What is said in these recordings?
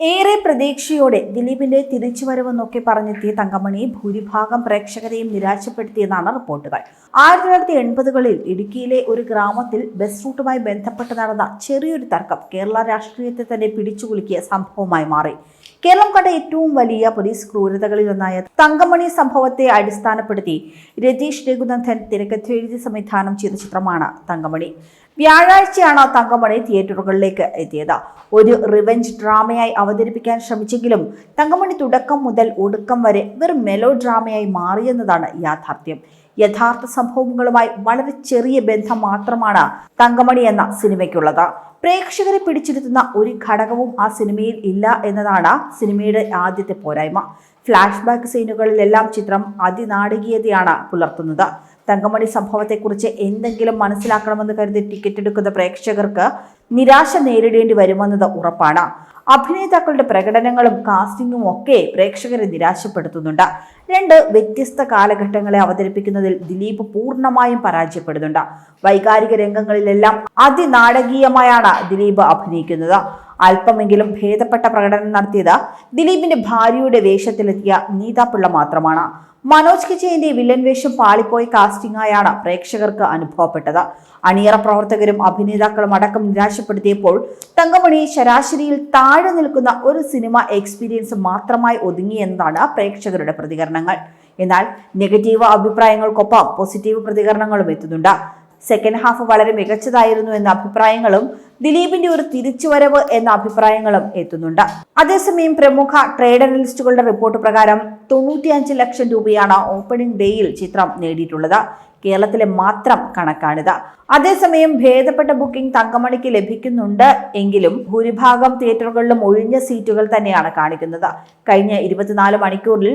ഏറെ പ്രതീക്ഷയോടെ ദിലീപിന്റെ തിരിച്ചുവരവെന്നൊക്കെ പറഞ്ഞെത്തിയ തങ്കമണി ഭൂരിഭാഗം പ്രേക്ഷകരെയും നിരാശപ്പെടുത്തിയെന്നാണ് റിപ്പോർട്ടുകൾ. ആയിരത്തി തൊള്ളായിരത്തി എൺപതുകളിൽ ഇടുക്കിയിലെ ഒരു ഗ്രാമത്തിൽ ബസ് റൂട്ടുമായി ബന്ധപ്പെട്ട് നടന്ന ചെറിയൊരു തർക്കം കേരള രാഷ്ട്രീയത്തെ തന്നെ പിടിച്ചുകുലുക്കിയ സംഭവമായി മാറി. കേരളം കണ്ട ഏറ്റവും വലിയ പോലീസ് ക്രൂരതകളിലൊന്നായ തങ്കമണി സംഭവത്തെ അടിസ്ഥാനപ്പെടുത്തി രതീഷ് രഘുനന്ദൻ തിരക്കഥെഴുതി സംവിധാനം ചെയ്ത ചിത്രമാണ് തങ്കമണി. വ്യാഴാഴ്ചയാണ് തങ്കമണി തിയേറ്ററുകളിലേക്ക് എത്തിയത്. ഒരു റിവഞ്ച് ഡ്രാമയായി അവതരിപ്പിക്കാൻ ശ്രമിച്ചെങ്കിലും തങ്കമണി തുടക്കം മുതൽ ഒടുക്കം വരെ വെറും മെലോ ഡ്രാമയായി മാറിയെന്നതാണ് യാഥാർത്ഥ്യം. യഥാർത്ഥ സംഭവങ്ങളുമായി വളരെ ചെറിയ ബന്ധം മാത്രമാണ് തങ്കമണി എന്ന സിനിമയ്ക്കുള്ളത്. പ്രേക്ഷകരെ പിടിച്ചിരുത്തുന്ന ഒരു ഘടകവും ആ സിനിമയിൽ ഇല്ല എന്നതാണ് സിനിമയുടെ ആദ്യത്തെ പോരായ്മ. ഫ്ലാഷ് ബാക്ക് സീനുകളിലെല്ലാം ചിത്രം അതിനാടകീയതയാണ് പുലർത്തുന്നത്. തങ്കമണി സംഭവത്തെക്കുറിച്ച് എന്തെങ്കിലും മനസ്സിലാക്കണമെന്ന് കരുതി ടിക്കറ്റ് എടുക്കുന്ന പ്രേക്ഷകർക്ക് നിരാശ നേരിടേണ്ടി വരുമെന്നത് ഉറപ്പാണ്. അഭിനേതാക്കളുടെ പ്രകടനങ്ങളും കാസ്റ്റിംഗും ഒക്കെ പ്രേക്ഷകരെ നിരാശപ്പെടുത്തുന്നുണ്ട്. രണ്ട് വ്യത്യസ്ത കാലഘട്ടങ്ങളെ അവതരിപ്പിക്കുന്നതിൽ ദിലീപ് പൂർണമായും പരാജയപ്പെടുന്നുണ്ട്. വൈകാരിക രംഗങ്ങളിലെല്ലാം അതിനാടകീയമായാണ് ദിലീപ് അഭിനയിക്കുന്നത്. അല്പമെങ്കിലും ഭേദപ്പെട്ട പ്രകടനം നടത്തിയത് ദിലീപിന്റെ ഭാര്യയുടെ വേഷത്തിലെത്തിയ നീതാപിള്ള മാത്രമാണ്. മനോജ് കിജയന്റെ വില്ലൻ വേഷം പാളിപ്പോയ കാസ്റ്റിംഗ് ആയാണ് പ്രേക്ഷകർക്ക് അനുഭവപ്പെട്ടത്. അണിയറ പ്രവർത്തകരും അഭിനേതാക്കളും അടക്കം നിരാശപ്പെടുത്തിയപ്പോൾ തങ്കമണി ശരാശരിയിൽ താഴെ നിൽക്കുന്ന ഒരു സിനിമ എക്സ്പീരിയൻസ് മാത്രമായി ഒതുങ്ങിയെന്നതാണ് പ്രേക്ഷകരുടെ പ്രതികരണങ്ങൾ. എന്നാൽ നെഗറ്റീവ് അഭിപ്രായങ്ങൾക്കൊപ്പം പോസിറ്റീവ് പ്രതികരണങ്ങളും എത്തുന്നുണ്ട്. സെക്കൻഡ് ഹാഫ് വളരെ മികച്ചതായിരുന്നു എന്ന അഭിപ്രായങ്ങളും ദിലീപിന്റെ ഒരു തിരിച്ചുവരവ് എന്ന അഭിപ്രായങ്ങളും എത്തുന്നുണ്ട്. അതേസമയം പ്രമുഖ ട്രേഡ് അനലിസ്റ്റുകളുടെ റിപ്പോർട്ട് പ്രകാരം തൊണ്ണൂറ്റിയഞ്ച് ലക്ഷം രൂപയാണ് ഓപ്പണിംഗ് ഡേയിൽ ചിത്രം നേടിയിട്ടുള്ളത്. കേരളത്തിലെ മാത്രം കണക്കാണിത്. അതേസമയം ഭേദപ്പെട്ട ബുക്കിംഗ് തങ്കമണിക്ക് ലഭിക്കുന്നുണ്ട് എങ്കിലും ഭൂരിഭാഗം തിയേറ്ററുകളിലും ഒഴിഞ്ഞ സീറ്റുകൾ തന്നെയാണ് കാണിക്കുന്നത്. കഴിഞ്ഞ ഇരുപത്തിനാല് മണിക്കൂറിൽ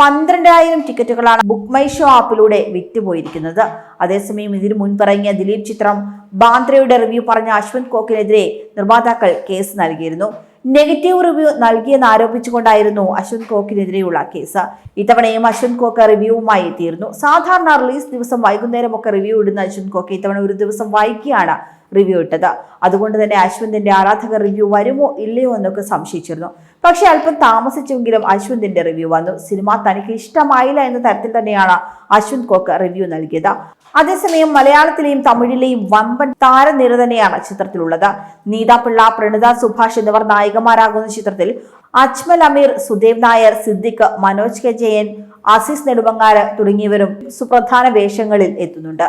പന്ത്രണ്ടായിരം ടിക്കറ്റുകളാണ് ബുക്ക് മൈ ഷോ ആപ്പിലൂടെ വിറ്റുപോയിരിക്കുന്നത്. അതേസമയം ഇതിനു മുൻപിറങ്ങിയ ദിലീപ് ചിത്രം ബാന്ദ്രയുടെ റിവ്യൂ പറഞ്ഞ അശ്വന്ത് കോക്കിനെതിരെ നിർമ്മാതാക്കൾ കേസ് നൽകിയിരുന്നു. നെഗറ്റീവ് റിവ്യൂ നൽകിയെന്ന് ആരോപിച്ചുകൊണ്ടായിരുന്നു അശ്വന്ത് കോക്കിനെതിരെയുള്ള കേസ്. ഇത്തവണയും അശ്വന്ത് കോക്ക് റിവ്യൂവുമായി എത്തിയിരുന്നു സാധാരണ റിലീസ് ദിവസം വൈകുന്നേരമൊക്കെ റിവ്യൂ ഇടുന്ന അശ്വന്ത് കോക്ക് ഇത്തവണ ഒരു ദിവസം വൈകിയാണ് റിവ്യൂ ഇട്ടത്. അതുകൊണ്ട് തന്നെ അശ്വന്തിന്റെ ആരാധകർ റിവ്യൂ വരുമോ ഇല്ലയോ എന്നൊക്കെ സംശയിച്ചിരുന്നു. പക്ഷെ അല്പം താമസിച്ചെങ്കിലും അശ്വന്തിന്റെ റിവ്യൂ വന്നു. സിനിമ തനിക്ക് ഇഷ്ടമായില്ല എന്ന തരത്തിൽ തന്നെയാണ് അശ്വന്ത് കോക്ക് റിവ്യൂ നൽകിയത്. അതേസമയം മലയാളത്തിലെയും തമിഴിലെയും വമ്പൻ താരനിര തന്നെയാണ് ചിത്രത്തിലുള്ളത്. നീതാപിള്ള പ്രണിത സുഭാഷ് എന്നിവർ നായികമാരാകുന്ന ചിത്രത്തിൽ അജ്മൽ അമീർ സുദേവ് നായർ സിദ്ദിഖ് മനോജ് കെ ജയൻ ആസിസ് നെടുമങ്ങാര് തുടങ്ങിയവരും സുപ്രധാന വേഷങ്ങളിൽ എത്തുന്നുണ്ട്.